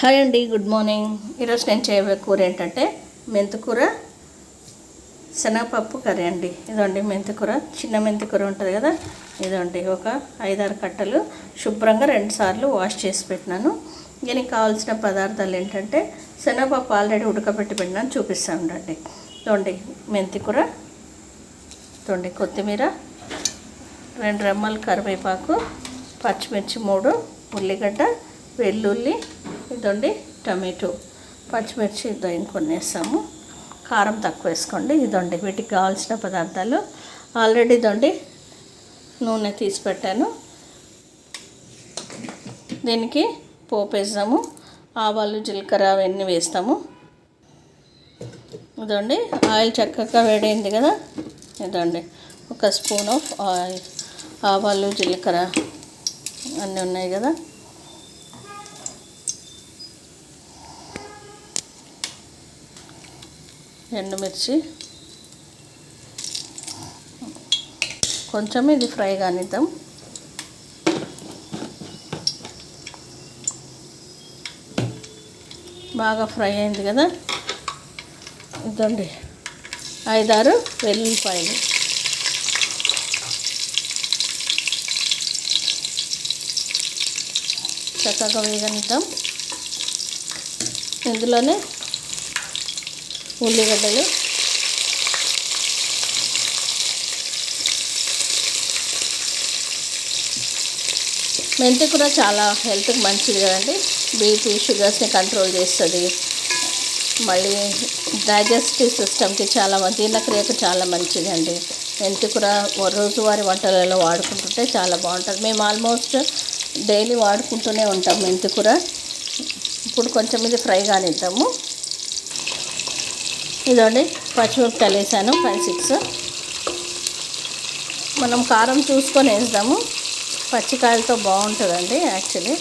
Hi అండి good morning. ఈరోజు నేను చేయబోయే కూర ఏంటంటే మెంతికూర శనగపప్పు కర్రీ అండి. ఇదండి మెంతికూర చిన్న మెంతికూర ఉంటుంది కదా? ఇదండి ఒక ఐదారు కట్టలు శుభ్రంగా రెండుసార్లు వాష్ చేసి పెట్టినాను. దీనికి కావాల్సిన పదార్థాలు ఏంటంటే శనగపప్పు ఆల్రెడీ ఉడకబెట్టి పెట్టినాను చూపిస్తాను ఉండండి తోండి మెంతికూర తోండి కొత్తిమీర రెండు రెమ్మలు కరివేపాకు పచ్చిమిర్చి మూడు ఉల్లిగడ్డ వెల్లుల్లి ఇదండి టమాటో పచ్చిమిర్చి ఇదో కొన్ని వేస్తాము కారం తక్కువ వేసుకోండి. ఇదండి వీటికి కావాల్సిన పదార్థాలు. ఆల్రెడీ ఇదండి నూనె తీసి పెట్టాను. దీనికి పోపు వేస్తాము ఆవాలు జీలకర్ర అవన్నీ వేస్తాము. ఇదండి ఆయిల్ చక్కగా వేడైంది కదా. ఇదండి ఒక స్పూన్ ఆఫ్ ఆయిల్ ఆవాలు జీలకర్ర అన్నీ ఉన్నాయి కదా. ఎండుమిర్చి. కొంచెం ఇది ఫ్రై కానిద్దాం. బాగా ఫ్రై అయింది కదా? ఇదండి. ఐదారు వెల్లుల్లిపాయలు. చక్కగా వేగనిద్దాం. ఇందులోనే ఉల్లిగడ్డలు. మెంతి కూర చాలా హెల్త్కి మంచిది కదండి. బీపీ షుగర్స్ని కంట్రోల్ చేస్తుంది. మళ్ళీ డైజెస్టివ్ సిస్టమ్కి చాలా జీర్ణక్రియకు చాలా మంచిది అండి మెంతి కూర రోజువారి వంటలలో వాడుకుంటుంటే చాలా బాగుంటుంది. మేము ఆల్మోస్ట్ డైలీ వాడుకుంటూనే ఉంటాం మెంతి కూర. ఇప్పుడు కొంచెం ఇది ఫ్రై కానిద్దాము ఇదండి పచ్చిమిరపకాయలు వేసాను ఫైవ్ సిక్స్ మనం కారం చూసుకొని వేద్దాము. పచ్చికాయలతో బాగుంటుందండి యాక్చువల్లీ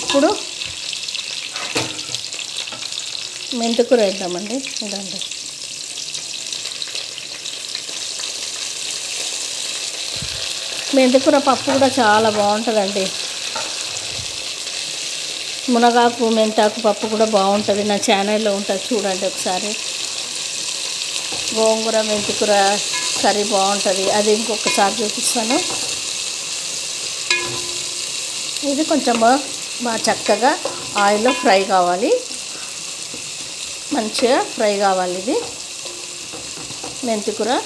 ఇప్పుడు మెంతికూర వేద్దామండి ఇదండి. మెంతికూర పప్పు కూడా చాలా బాగుంటుందండి. మునగాకు మెంతాకు పప్పు కూడా బాగుంటుంది. నా ఛానల్లో ఉంటుంది చూడండి ఒకసారి. గోంగూర మెంతికూర కర్రీ బాగుంటుంది. అది ఇంకొకసారి చూపిస్తాను. ఇది కొంచెం బాగా చక్కగా ఆయిల్లో ఫ్రై కావాలి. మంచిగా ఫ్రై కావాలి ఇది. మెంతికూర.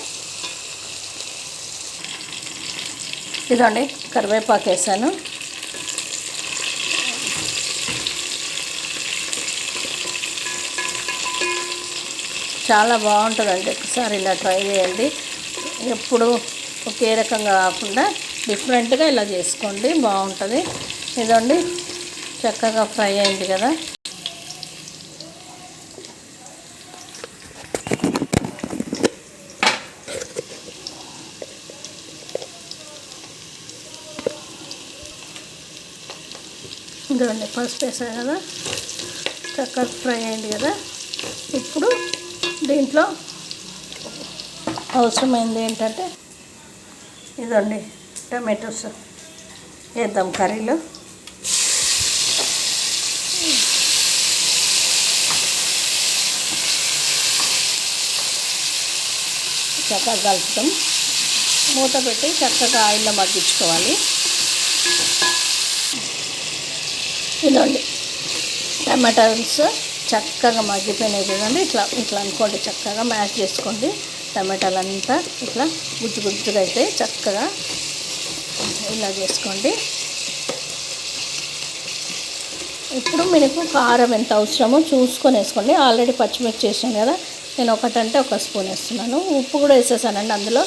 ఇదండి కరివేపాకు వేసాను. చాలా బాగుంటుందండి. ఒకసారి ఇలా ట్రై చేయండి. ఎప్పుడు ఒకే రకంగా కాకుండా డిఫరెంట్గా ఇలా చేసుకోండి. బాగుంటుంది. ఇదండి. చక్కగా ఫ్రై అయింది కదా. ఇదండి పసుపు వేసాను కదా. చక్కగా ఫ్రై అయింది కదా. ఇప్పుడు దీంట్లో అవసరమైంది ఏంటంటే ఇదండి టమాటోస్. వేద్దాం కర్రీలో. చక్కగా కలుపుతాం. మూత పెట్టి చక్కగా ఆయిల్లో మగ్గించుకోవాలి. ఇదండి టమాటాస్. చక్కగా మగ్గిపోయినాయి కదండి. ఇట్లా ఇట్లా అనుకోండి చక్కగా మ్యాష్ చేసుకోండి. టమాటాలంతా ఇట్లా గుజ్జు గుజ్జుగా అయితే చక్కగా ఇలా చేసుకోండి. ఇప్పుడు మీకు కారం ఎంత అవసరమో చూసుకొని వేసుకోండి. ఆల్రెడీ పచ్చిమిర్చి వేసాను కదా. నేను ఒకటంటే ఒక స్పూన్ వేస్తున్నాను. ఉప్పు కూడా వేసేసానండి అందులో.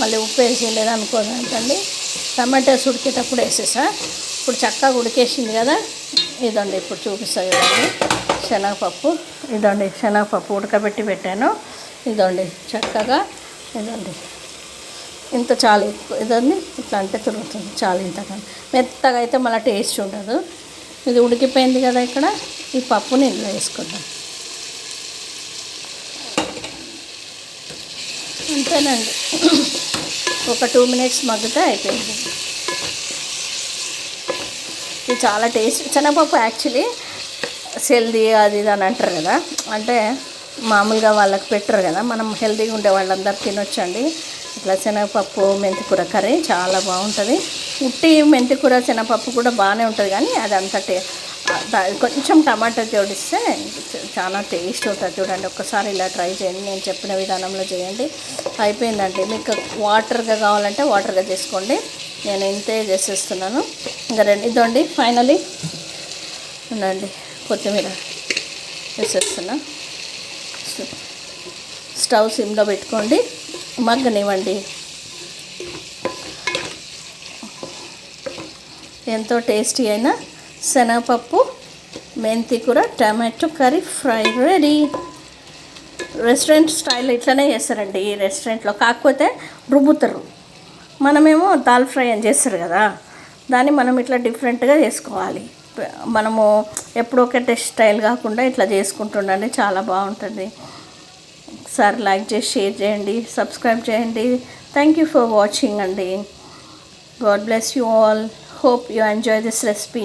మళ్ళీ ఉప్పు వేసి లేదనుకోదండి టమాటాస్ ఉడికేటప్పుడు వేసేసా. ఇప్పుడు చక్కగా ఉడికేసింది కదా. ఇదండి ఇప్పుడు చూపిస్తా ఇదండి శనగపప్పు. ఇదండి శనగపప్పు ఉడకబెట్టి పెట్టాను. ఇదండి చక్కగా ఇదండి. ఇంత చాలు ఇదండి. ఇట్లా అంటే తిరుగుతుంది. చాలు ఇంతకన్నా మెత్తగా అయితే మళ్ళీ టేస్ట్ ఉండదు. ఇది ఉడికిపోయింది కదా ఇక్కడ. ఈ పప్పుని ఇందులో వేసుకుందాం. అంతేనండి. ఒక టూ మినిట్స్ మగ్గితే అయిపోయింది. ఇది చాలా టేస్ట్. శనగపప్పు యాక్చువల్లీ హెల్దీ అది ఇది అని అంటారు కదా. అంటే మామూలుగా వాళ్ళకి పెట్టరు కదా. మనం హెల్తీగా ఉండే వాళ్ళందరూ తినొచ్చండి. ఇట్లా శనగపప్పు మెంతికూర కర్రీ చాలా బాగుంటుంది. ఉట్టి మెంతికూర శనగపప్పు కూడా బాగానే ఉంటుంది కానీ అది అంత టే కొంచెం టమాటా జోడిస్తే చాలా టేస్ట్ ఉంటుంది చూడండి. ఒక్కసారి ఇలా ట్రై చేయండి. నేను చెప్పిన విధానంలో చేయండి. అయిపోయిందండి. మీకు వాటర్గా కావాలంటే వాటర్గా చేసుకోండి. నేను ఇంతే చేసేస్తున్నాను. ఇంకా రెండు ఇదండి ఫైనలీ ఉండండి కొత్తిమీర వేసేస్తున్నా. స్టవ్ సిమ్లో పెట్టుకోండి మగ్గనివ్వండి. ఎంతో టేస్టీ అయిన శనగపప్పు మెంతి కూర tomato curry fry ready. Restaurant style ఇట్లనే చేస్తారండి ఈ రెస్టారెంట్లో. కాకపోతే రుబ్బుతారు. మనమేమో దాల్ ఫ్రై అని చేస్తారు కదా దాన్ని మనం ఇట్లా డిఫరెంట్గా చేసుకోవాలి. మనము ఎప్పుడు ఒకటే స్టైల్ కాకుండా ఇట్లా చేసుకుంటుండండి చాలా బాగుంటుంది. ఒకసారి లైక్ చేసి షేర్ చేయండి సబ్స్క్రైబ్ చేయండి. థ్యాంక్ యూ ఫర్ వాచింగ్ అండి. God bless you all hope you enjoy this recipe